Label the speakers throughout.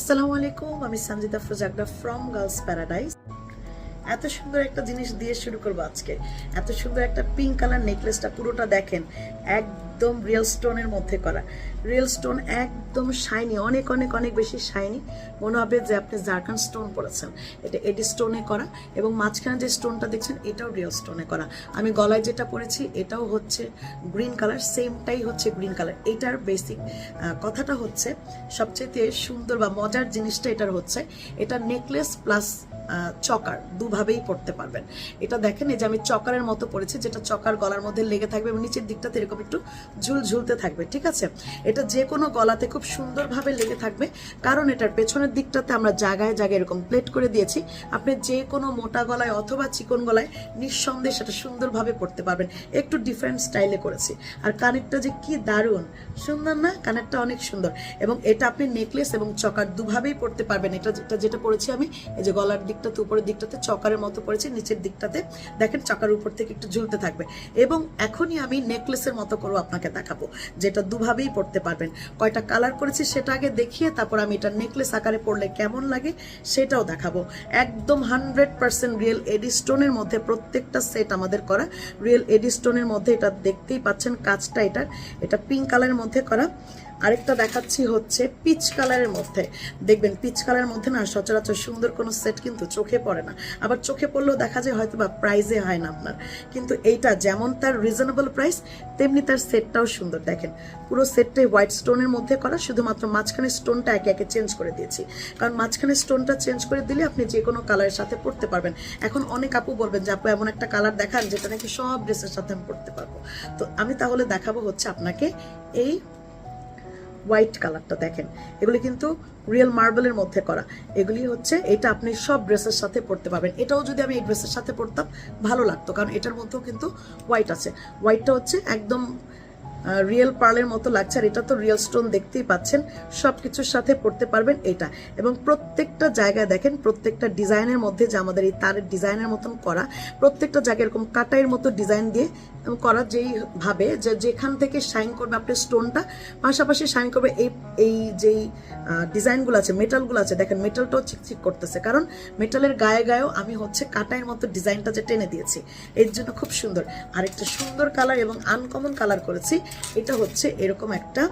Speaker 1: আসসালামু আলাইকুম, আমি সঞ্জিতা ফ্রোজাগডা ফ্রম গার্লস প্যারাডাইস এত সুন্দর একটা জিনিস দিয়ে শুরু করব আজকে। এত সুন্দর একটা পিঙ্ক কালার নেকলেসটা পুরোটা দেখেন একদম রিয়েল স্টোনের মধ্যে করা। রিয়েল স্টোন একদম শাইনি অনেক অনেক অনেক বেশি শাইনি মনে হবে যে আপনি জারকান স্টোন পরেছেন এটা এডি স্টোনে করা এবং মাঝখানে যে স্টোনটা দেখছেন, এটাও রিয়েল স্টোনে করা। আমি গলায় যেটা পরেছি এটাও হচ্ছে গ্রিন কালার সেমটাই হচ্ছে গ্রিন কালার এটার বেসিক কথাটা হচ্ছে সবচেয়ে সুন্দর বা মজার জিনিসটা এটার হচ্ছে, এটা নেকলেস প্লাস চকার দুভাবেই পড়তে পারবেন। এটা দেখেন, এই যে আমি চকারের মতো পড়েছি, যেটা চকার গলার মধ্যে লেগে থাকবে এবং নিচের দিকটাতে এরকম একটু ঝুল ঝুলতে থাকবে, ঠিক আছে? এটা যে কোনো গলাতে খুব সুন্দরভাবে লেগে থাকবে, কারণ এটার পেছনের দিকটাতে আমরা জায়গায় জায়গায় এরকম প্লেট করে দিয়েছি। আপনি যে কোনো মোটা গলায় অথবা চিকন গলায় নিঃসন্দেহে সেটা সুন্দরভাবে পড়তে পারবেন। একটু ডিফারেন্ট স্টাইলে করেছি। আর কানেরটা যে কি দারুণ! সুন্দর না? কানেরটা অনেক সুন্দর। এবং এটা আপনি নেকলেস এবং চকার দুভাবেই পড়তে পারবেন। এটা যেটা যেটা পড়েছি আমি, এই যে গলার দিকটাতে, উপরের দিকটাতে, চকারের মতো পড়েছি নিচের দিকটাতে। দেখেন চকার উপর থেকে একটু ঝুলতে থাকবে। এবং এখনই আমি নেকলেসের মতো করে আপনাকে দেখাবো, যেটা দুভাবেই পড়তে পারবেন। কয়টা কালার করেছি সেটা আগে দেখিয়ে তারপর আমি এটা নেকলেস আকারে পড়লে কেমন লাগে সেটাও দেখাবো। একদম হান্ড্রেড পার্সেন্ট রিয়েল এডিস্টোনের মধ্যে প্রত্যেকটা সেট আমাদের করা। রিয়েল এডিস্টোনের মধ্যে এটা দেখতেই পাচ্ছেন কাজটা এটার। এটা পিঙ্ক কালারের মধ্যে করা। আরেকটা দেখাচ্ছি হচ্ছে পিচ কালারের মধ্যে। দেখবেন পিচ কালারের মধ্যে না সচরাচর সুন্দর কোনো সেট কিন্তু চোখে পড়ে না। আবার চোখে পড়লেও দেখা যায় হয়তো বা প্রাইজে হয় না আপনার। কিন্তু এইটা যেমন তার রিজনেবল প্রাইস তেমনি তার সেটটাও সুন্দর। দেখেন, পুরো সেটটাই হোয়াইট স্টোনের মধ্যে করা, শুধুমাত্র মাঝখানে স্টোনটা একে একে চেঞ্জ করে দিয়েছি। কারণ মাঝখানে স্টোনটা চেঞ্জ করে দিলে আপনি যে কোনো কালারের সাথে পড়তে পারবেন। এখন অনেক আপু বলবেন যে, আপু, এমন একটা কালার দেখান যেটা নাকি সব ড্রেসের সাথে আমি পড়তে পারব। তো আমি তাহলে দেখাবো হচ্ছে আপনাকে এই হোয়াইট কালারটা দেখেন। এগুলি কিন্তু রিয়েল মার্বেলের মধ্যে করা। এগুলি হচ্ছে, এটা আপনি সব ড্রেসের সাথে পরতে পারবেন। এটাও যদি আমি এই ড্রেসের সাথে পরতাম, ভালো লাগতো, কারণ এটার মধ্যেও কিন্তু হোয়াইট আছে। হোয়াইটটা হচ্ছে একদম রিয়েল পার্লের মতো লাগছে, আর এটা তো রিয়েল স্টোন দেখতেই পাচ্ছেন। সব কিছুর সাথে পড়তে পারবেন এটা। এবং প্রত্যেকটা জায়গায় দেখেন, প্রত্যেকটা ডিজাইনের মধ্যে যে আমাদের এই তারের ডিজাইনের মতন করা, প্রত্যেকটা জায়গায় এরকম কাটাইয়ের মতো ডিজাইন দিয়ে করা যেই ভাবে যে যেখান থেকে শাইন করবে আপনার স্টোনটা পাশাপাশি শাইন করবে এই এই যেই ডিজাইনগুলো আছে মেটালগুলো আছে, দেখেন মেটালটাও চিকচিক করতেছে। কারণ মেটালের গায়ে গায়েও আমি হচ্ছে কাটাইয়ের মতো ডিজাইনটা যে টেনে দিয়েছি, এর জন্য খুব সুন্দর। আরেকটা সুন্দর কালার এবং আনকমন কালার করেছি, এটা হচ্ছে এরকম একটা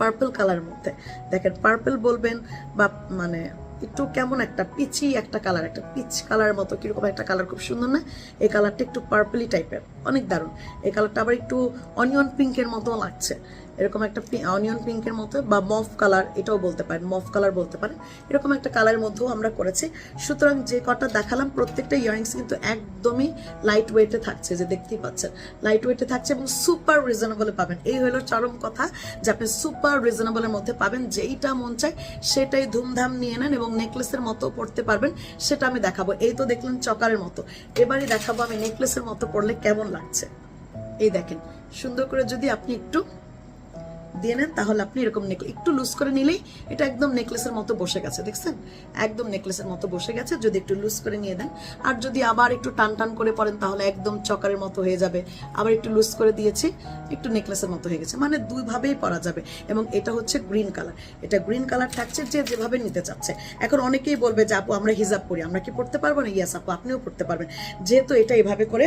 Speaker 1: পার্পল কালার মধ্যে। দেখেন পার্পল বলবেন বা মানে একটু কেমন একটা পিচি একটা কালার একটা পিচ কালার মতো, কীরকম একটা কালার খুব সুন্দর না? এই কালারটা একটু পার্পলি টাইপের অনেক দারুণ। এই কালারটা আবার একটু অনিয়ন পিঙ্কের মতো লাগছে। এরকম একটা অনিয়ন পিঙ্কের মতো বা মফ কালার এটাও বলতে পারেন মফ কালার বলতে পারেন। এরকম একটা কালারের মধ্যেও আমরা করেছি। সুতরাং যে কটা দেখালাম, প্রত্যেকটা ইয়ারিংস কিন্তু একদমই লাইট ওয়েটে থাকছে, যে দেখতেই পাচ্ছেন। লাইট ওয়েটে থাকছে এবং সুপার রিজনেবলে পাবেন। এই হলো চরম কথা যে আপনি সুপার রিজনেবলের মধ্যে পাবেন। যেইটা মন চায় সেটাই ধুমধাম নিয়ে নেন এবং নেকলেসের মতো পড়তে পারবেন, সেটা আমি দেখাবো। এই তো দেখলেন চকারের মতো। এবারই দেখাবো আমি নেকলেসের মতো পড়লে কেমন লাগছে। এই দেখেন, সুন্দর করে যদি আপনি একটু দিয়ে নেন, তাহলে আপনি এরকম একটু লুজ করে নিলেই এটা একদম নেকলেসের মতো বসে গেছে, দেখছেন? একদম নেকলেসের মতো বসে গেছে, যদি একটু লুজ করে নিয়ে দেন আর যদি আবার একটু টান টান করে পরেন, তাহলে একদম চকারের মতো হয়ে যাবে। আবার একটু লুজ করে দিয়েছি, একটু নেকলেসের মতো হয়ে গেছে। মানে দুইভাবেই পরা যাবে। এবং এটা হচ্ছে গ্রিন কালার এটা গ্রিন কালার থাকছে যে যেভাবে নিতে চাচ্ছে। এখন অনেকেই বলবে যে, আপু, আমরা হিজাব পরি। আমরা কি পড়তে পারব না? ইয়াস আপু, আপনিও পড়তে পারবেন। যেহেতু এটা এভাবে করে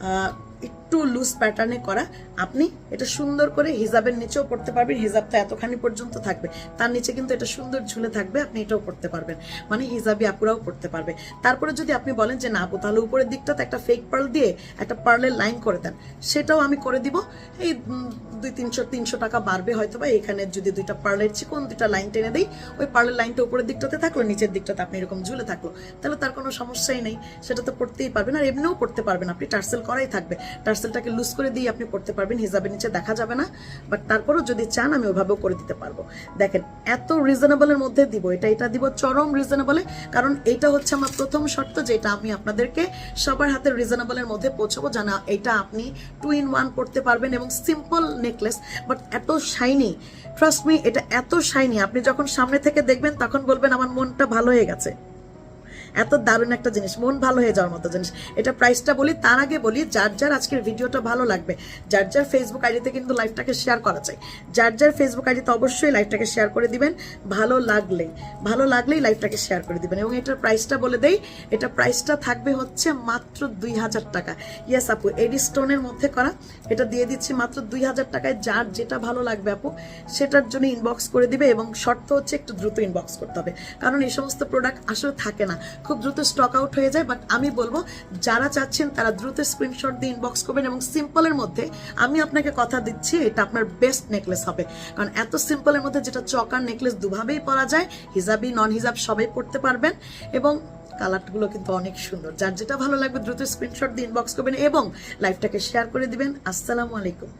Speaker 1: Uh. একটু লুজ প্যাটার্নে করা। আপনি এটা সুন্দর করে হিজাবের নিচেও পড়তে পারবেন, হিজাবটা এতখানি পর্যন্ত থাকবে। তার নিচে কিন্তু এটা সুন্দর ঝুলে থাকবে, আপনি এটাও পড়তে পারবেন। মানে হিজাবি আপুরাও পড়তে পারবে। তারপরে যদি আপনি বলেন যে, না আপু, তাহলে উপরের দিকটাতে একটা ফেক পার্ল দিয়ে একটা পার্লের লাইন করে দেন। সেটাও আমি করে দিব। এই দুই তিনশো তিনশো টাকা বাড়বে হয়তো বা এখানে যদি দুইটা পার্লের চিকন, দুইটা লাইন টেনে দিই, ওই পার্লের লাইনটা উপরের দিকটাতে থাকল, নিচের দিকটাতে আপনি এরকম ঝুলে থাকল। তাহলে তার কোনো সমস্যাই নেই। সেটা তো পড়তেই পারবেন। আর এমনিও পড়তে পারবেন আপনি। টার্সেল করাই থাকবে। টার্সেলটাকে লুজ করে দিয়ে আপনি পড়তে পারবেন হিজাবের নিচে দেখা যাবে না। বাট তারপরেও যদি চান, আমি ওভাবেও করে দিতে পারব। দেখেন, এত রিজনেবলের মধ্যে দিব, এটা এটা দিব, চরম রিজনেবলে কারণ এইটা হচ্ছে আমার প্রথম শর্ত যেটা আমি আপনাদেরকে সবার হাতে রিজনেবলের মধ্যে পৌঁছাবো জানা এটা আপনি টু ইন ওয়ান পড়তে পারবেন এবং সিম্পল নেকলেস বাট এত শাইনি ট্রাস্ট মি এটা এত শাইনি আপনি যখন সামনে থেকে দেখবেন, তখন বলবেন, আমার মনটা ভালো হয়ে গেছে। এত দারুণ একটা জিনিস, মন ভালো হয়ে যাওয়ার মতো জিনিস। এটা প্রাইসটা বলি, তার আগে বলি, যার যার আজকের ভিডিওটা ভালো লাগবে, যার যার ফেসবুক আইডিতে কিন্তু লাইভটাকে শেয়ার করা চাই, যার যার ফেসবুক আইডিতে অবশ্যই লাইভটাকে শেয়ার করে দিবেন, ভালো লাগলেই ভালো লাগলেই লাইভটাকে শেয়ার করে দিবেন। এবং এটার প্রাইসটা বলে দেই, এটা প্রাইসটা থাকবে হচ্ছে মাত্র দুই হাজার টাকা। ইয়েস আপু, এডি স্টোনের মধ্যে করা, এটা দিয়ে দিচ্ছি মাত্র দুই হাজার টাকায়, যার যেটা ভালো লাগবে আপু, সেটার জন্য ইনবক্স করে দিবে এবং শর্ত হচ্ছে একটু দ্রুত ইনবক্স করতে হবে। কারণ এই সমস্ত প্রোডাক্ট আসলে থাকে না। খুব দ্রুত স্টক আউট হয়ে যায় বাট আমি বলব, যারা চাচ্ছেন তারা দ্রুত স্ক্রিনশট দিয়ে ইনবক্স করবেন এবং সিম্পলের মধ্যে আমি আপনাকে কথা দিচ্ছি, এটা আপনার বেস্ট নেকলেস হবে। কারণ এত সিম্পলের মধ্যে যেটা চকার নেকলেস দুভাবেই পরা যায়, হিজাবি নন হিজাব সবাই পড়তে পারবেন এবং কালারগুলো কিন্তু অনেক সুন্দর। যার যেটা ভালো লাগবে দ্রুত স্ক্রিনশট দিয়ে ইনবক্স করবেন এবং লাইভটাকে শেয়ার করে দিবেন। আসসালামু আলাইকুম।